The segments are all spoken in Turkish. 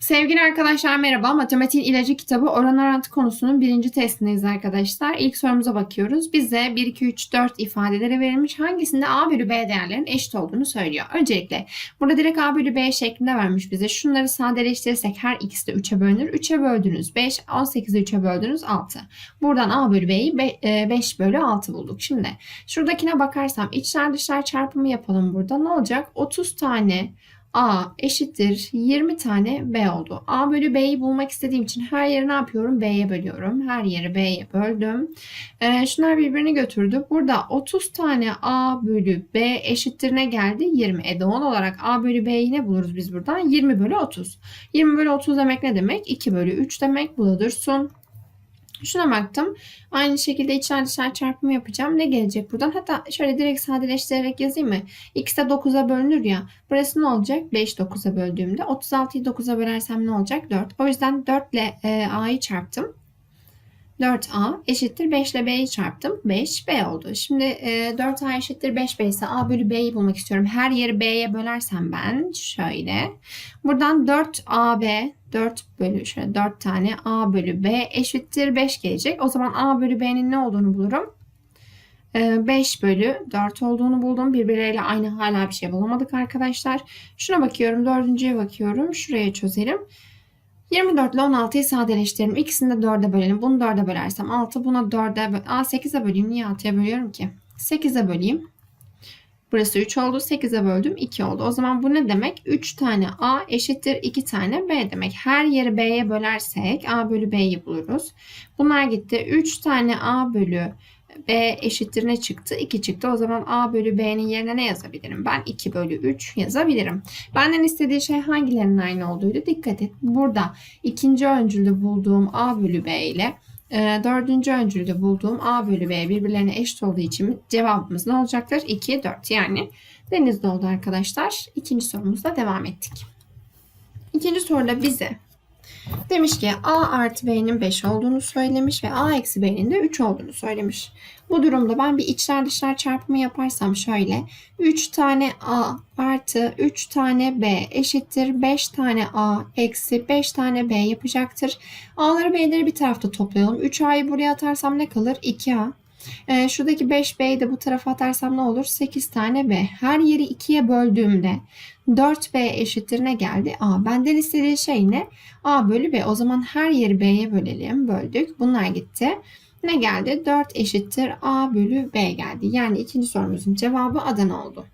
Sevgili arkadaşlar merhaba. Matematiğin ilacı kitabı oran orantı konusunun birinci testindeyiz arkadaşlar. İlk sorumuza bakıyoruz. Bize 1, 2, 3, 4 ifadeleri verilmiş. Hangisinde A bölü B değerlerinin eşit olduğunu söylüyor. Öncelikle burada direkt A bölü B şeklinde vermiş bize. Şunları sadeleştirirsek her ikisi de 3'e bölünür. 3'e böldünüz 5, 18'i 3'e böldünüz 6. Buradan A bölü B'yi 5 bölü 6 bulduk. Şimdi şuradakine bakarsam içler dışlar çarpımı yapalım burada. Ne olacak? 30 tane A eşittir 20 tane B oldu. A bölü B'yi bulmak istediğim için her yeri ne yapıyorum? B'ye bölüyorum. Her yeri B'ye böldüm. Ee, şunlar birbirini götürdü. Burada 30 tane A bölü B eşittir ne geldi? 20. E doğal olarak A bölü B'yi ne buluruz biz buradan? 20 bölü 30. 20 bölü 30 demek ne demek? 2 bölü 3 demek. Bu da dursun. Şuna baktım. Aynı şekilde içler dışlar çarpımı yapacağım. Ne gelecek buradan? Hatta şöyle direkt sadeleştirerek yazayım mı? X de 9'a bölünür ya. Burası ne olacak? 5 9'a böldüğümde. 36'yı 9'a bölersem ne olacak? 4. O yüzden 4 ile e, A'yı çarptım. 4A eşittir 5 ile B'yi çarptım. 5B oldu. Şimdi e, 4A eşittir 5B ise A bölü B'yi bulmak istiyorum. Her yeri B'ye bölersem ben şöyle. Buradan 4AB 4 bölü şöyle 4 tane A bölü B eşittir 5 gelecek. O zaman A bölü B'nin ne olduğunu bulurum. 5 bölü 4 olduğunu buldum. Birbirleriyle aynı hala bir şey bulamadık arkadaşlar. Şuna bakıyorum. Dördüncüye bakıyorum. Şuraya çözelim. 24 ile 16'yı sadeleştirelim. İkisini de 4'e bölelim. Bunu 4'e bölersem 6. Buna 4'e böl Aa 8'e böleyim. Niye 6'ya bölüyorum ki? 8'e böleyim. Burası 3 oldu. 8'e böldüm 2 oldu. O zaman bu ne demek? 3 tane A eşittir 2 tane B demek. Her yeri B'ye bölersek A bölü B'yi buluruz. Bunlar gitti. 3 tane A bölü B eşittir ne çıktı? 2 çıktı. O zaman A bölü B'nin yerine ne yazabilirim? Ben 2 bölü 3 yazabilirim. Benden istediği şey hangilerinin aynı olduğuydu? Dikkat et. Burada ikinci öncülde bulduğum A bölü B ile e, dördüncü öncülde bulduğum A bölü B birbirlerine eşit olduğu için cevabımız ne olacaktır? 2, 4 yani denizde oldu arkadaşlar. İkinci sorumuzla devam ettik. İkinci soruda bize Demiş ki A artı B'nin 5 olduğunu söylemiş ve A eksi B'nin de 3 olduğunu söylemiş. Bu durumda ben bir içler dışlar çarpımı yaparsam şöyle 3 tane A artı 3 tane B eşittir 5 tane A eksi 5 tane B yapacaktır. A'ları B'leri bir tarafta toplayalım. 3A'yı buraya atarsam ne kalır? 2A. Ee, şuradaki 5B'yi de bu tarafa atarsam ne olur? 8 tane B. Her yeri 2'ye böldüğümde 4B eşittir ne geldi? A. Benden istediği şey ne? A bölü B. O zaman her yeri B'ye bölelim. Böldük. Bunlar gitti. Ne geldi? 4 eşittir A bölü B geldi. Yani ikinci sorumuzun cevabı Adana oldu.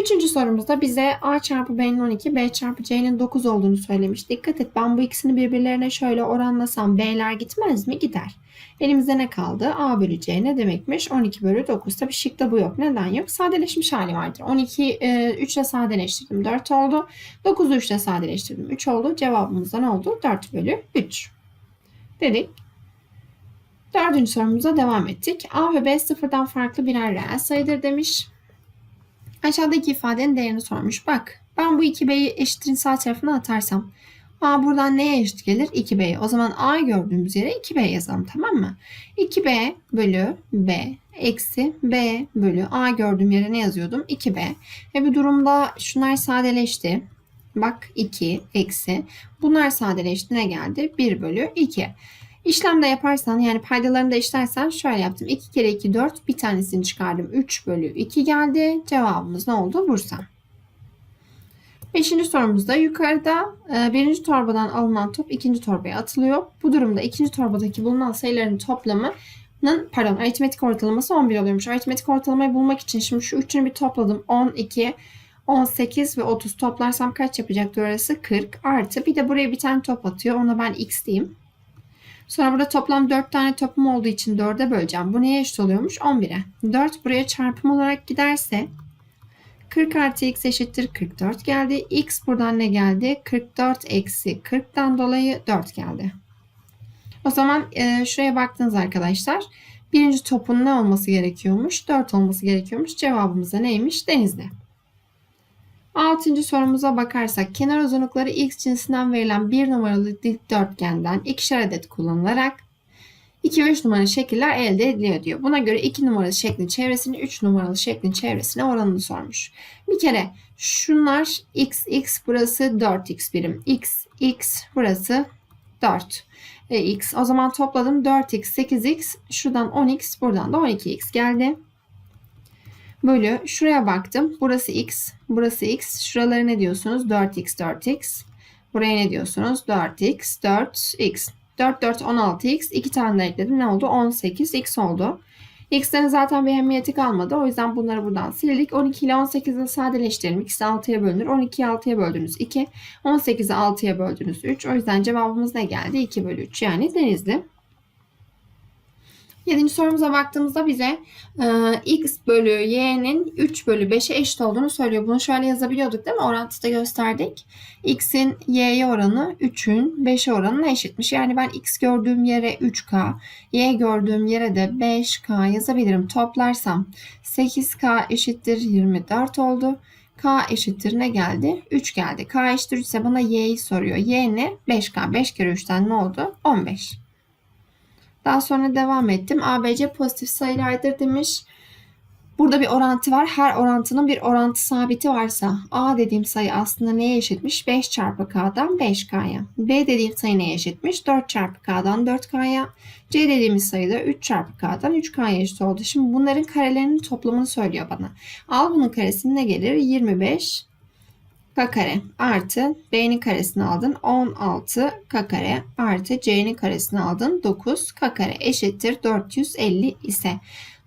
Üçüncü sorumuzda bize A çarpı B'nin 12, B çarpı C'nin 9 olduğunu söylemiş. Dikkat et ben bu ikisini birbirlerine şöyle oranlasam B'ler gitmez mi? Gider. Elimizde ne kaldı? A bölü C ne demekmiş? 12 bölü 9. Tabii şıkta bu yok. Neden yok? Sadeleşmiş hali vardır. 12 e, 3 ile sadeleştirdim. 4 oldu. 9'u 3 ile sadeleştirdim. 3 oldu. Cevabımız da ne oldu? 4 bölü 3. Dedik. Dördüncü sorumuza devam ettik. A ve B sıfırdan farklı birer reel sayıdır demiş. Aşağıdaki ifadenin değerini sormuş. Bak ben bu 2B'yi eşittirin sağ tarafına atarsam A buradan neye eşit gelir? 2B'ye. O zaman A gördüğümüz yere 2B yazalım tamam mı? 2B bölü B eksi B bölü A gördüğüm yere ne yazıyordum? 2B. Ve bu durumda şunlar sadeleşti. Bak 2 eksi. Bunlar sadeleşti ne geldi? 1 bölü 2. İşlemde yaparsan yani paydalarını da işlersen şöyle yaptım. 2 kere 2 4 bir tanesini çıkardım. 3 bölü 2 geldi. Cevabımız ne oldu? Bursa. Beşinci sorumuzda yukarıda e, birinci torbadan alınan top ikinci torbaya atılıyor. Bu durumda ikinci torbadaki bulunan sayıların toplamının pardon aritmetik ortalaması 11 oluyormuş. Aritmetik ortalamayı bulmak için şimdi şu üçünü bir topladım. 12, 18 ve 30 toplarsam kaç yapacaktır orası? 40 artı bir de buraya bir tane top atıyor. Ona ben x diyeyim. Sonra burada toplam 4 tane topum olduğu için 4'e böleceğim. Bu neye eşit oluyormuş? 11'e. 4 buraya çarpım olarak giderse 40 artı x eşittir 44 geldi. x buradan ne geldi? 44 eksi 40'tan dolayı 4 geldi. O zaman e, şuraya baktınız arkadaşlar. Birinci topun ne olması gerekiyormuş? 4 olması gerekiyormuş. Cevabımız da neymiş? Denizli. Altıncı sorumuza bakarsak kenar uzunlukları x cinsinden verilen bir numaralı dikdörtgenden ikişer adet kullanılarak 2 ve 3 numaralı şekiller elde ediliyor diyor. Buna göre 2 numaralı şeklin çevresini 3 numaralı şeklin çevresine oranını sormuş. Bir kere şunlar x, x burası 4x birim. x, x burası 4 e, x. O zaman topladım 4x, 8x. Şuradan 10x, buradan da 12x geldi. Bölü şuraya baktım. Burası x, burası x. Şuralara ne diyorsunuz? 4x, 4x. Buraya ne diyorsunuz? 4x, 4x. 4, 4, 16x. 2 tane de ekledim. Ne oldu? 18x oldu. X'lerin zaten bir ehemmiyeti kalmadı. O yüzden bunları buradan sildik. 12 ile 18'i sadeleştirelim. İkisi 6'ya bölünür. 12'yi 6'ya böldünüz 2. 18'i 6'ya böldünüz 3. O yüzden cevabımız ne geldi? 2 bölü 3 yani denizli. Yedinci sorumuza baktığımızda bize e, x bölü y'nin 3 bölü 5'e eşit olduğunu söylüyor. Bunu şöyle yazabiliyorduk değil mi? Orantıda gösterdik. x'in y'ye oranı 3'ün 5'e oranına eşitmiş. Yani ben x gördüğüm yere 3k, y gördüğüm yere de 5k yazabilirim. Toplarsam 8k eşittir 24 oldu. K eşittir ne geldi? 3 geldi. K eşittir 3 ise bana y'yi soruyor. Y ne? 5K. 5 kere 3'ten ne oldu? 15. Daha sonra devam ettim. ABC pozitif sayılardır demiş. Burada bir orantı var. Her orantının bir orantı sabiti varsa A dediğim sayı aslında neye eşitmiş? 5 çarpı K'dan 5K'ya. B dediğim sayı neye eşitmiş? 4 çarpı K'dan 4K'ya. C dediğimiz sayı da 3 çarpı K'dan 3K'ya eşit oldu. Şimdi bunların karelerinin toplamını söylüyor bana. Al bunun karesini ne gelir? 25 k kare artı b'nin karesini aldın. 16 k kare artı c'nin karesini aldın. 9 k kare eşittir 450 ise.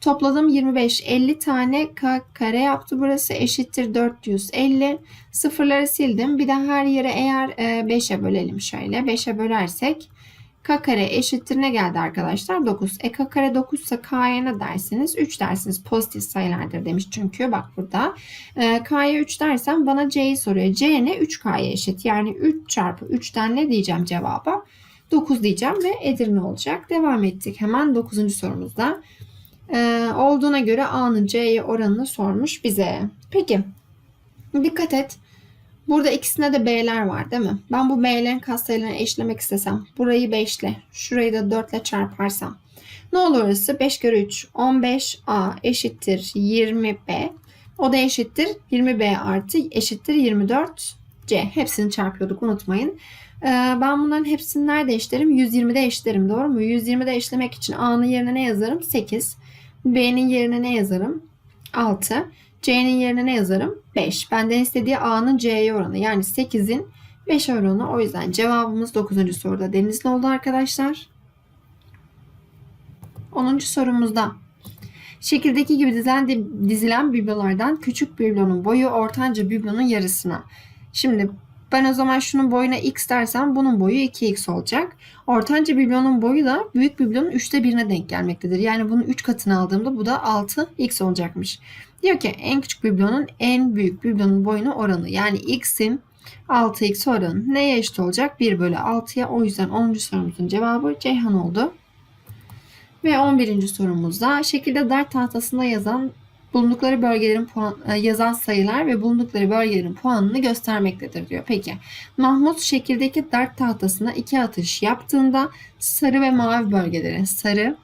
Topladım 25 50 tane k kare yaptı burası. Eşittir 450 sıfırları sildim. Bir de her yere eğer 5'e bölelim şöyle. 5'e bölersek k kare eşittir ne geldi arkadaşlar? 9. E k kare 9 ise k'ya ne dersiniz? 3 dersiniz. Pozitif sayılardır demiş çünkü bak burada. E, k'ya 3 dersem bana c'yi soruyor. c ne? 3k'ya eşit. Yani 3 çarpı 3'ten ne diyeceğim cevaba? 9 diyeceğim ve Edirne olacak. Devam ettik hemen 9. sorumuzda. E, olduğuna göre A'nın C'ye oranını sormuş bize. Peki dikkat et. Burada ikisinde de B'ler var değil mi? Ben bu B'lerin katsayılarını eşlemek istesem burayı 5 ile şurayı da 4 ile çarparsam ne olur orası? 5 kere 3 15 A eşittir 20 B. O da eşittir 20 B artı eşittir 24 C. Hepsini çarpıyorduk unutmayın. Ee, ben bunların hepsini nerede eşlerim? 120'de eşlerim doğru mu? 120'de eşlemek için A'nın yerine ne yazarım? 8. B'nin yerine ne yazarım? 6. C'nin yerine ne yazarım? 5. Benden istediği A'nın C'ye oranı. Yani 8'in 5 oranı. O yüzden cevabımız 9. soruda denizli oldu arkadaşlar. 10. sorumuzda şekildeki gibi dizilen, dizilen biblolardan küçük biblonun boyu ortanca biblonun yarısına. Şimdi ben o zaman şunun boyuna x dersem bunun boyu 2x olacak. Ortanca biblonun boyu da büyük biblonun 3'te 1'ine denk gelmektedir. Yani bunun 3 katını aldığımda bu da 6x olacakmış. Diyor ki en küçük biblonun en büyük biblonun boyunu oranı. Yani x'in 6x oranı neye eşit olacak? 1 bölü 6'ya. O yüzden 10. sorumuzun cevabı Ceyhan oldu. Ve 11. sorumuzda şekilde dert tahtasında yazan bulundukları bölgelerin puan, yazan sayılar ve bulundukları bölgelerin puanını göstermektedir diyor. Peki Mahmut şekildeki dert tahtasına iki atış yaptığında sarı ve mavi bölgeleri sarı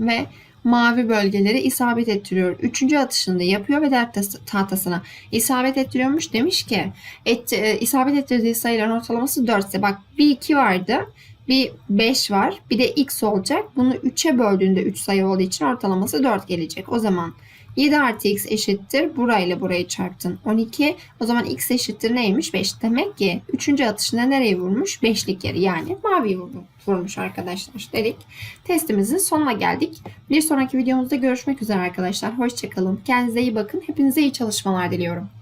ve mavi bölgeleri isabet ettiriyor. Üçüncü atışında yapıyor ve dert tahtasına isabet ettiriyormuş. Demiş ki et, e, isabet ettirdiği sayıların ortalaması 4 ise bak bir 2 vardı. Bir 5 var. Bir de x olacak. Bunu 3'e böldüğünde 3 sayı olduğu için ortalaması 4 gelecek. O zaman 7 artı x eşittir. Burayla burayı çarptın. 12. O zaman x eşittir neymiş? 5. Demek ki 3. atışında nereyi vurmuş? 5'lik yeri yani mavi vurmuş arkadaşlar dedik. Testimizin sonuna geldik. Bir sonraki videomuzda görüşmek üzere arkadaşlar. Hoşçakalın. Kendinize iyi bakın. Hepinize iyi çalışmalar diliyorum.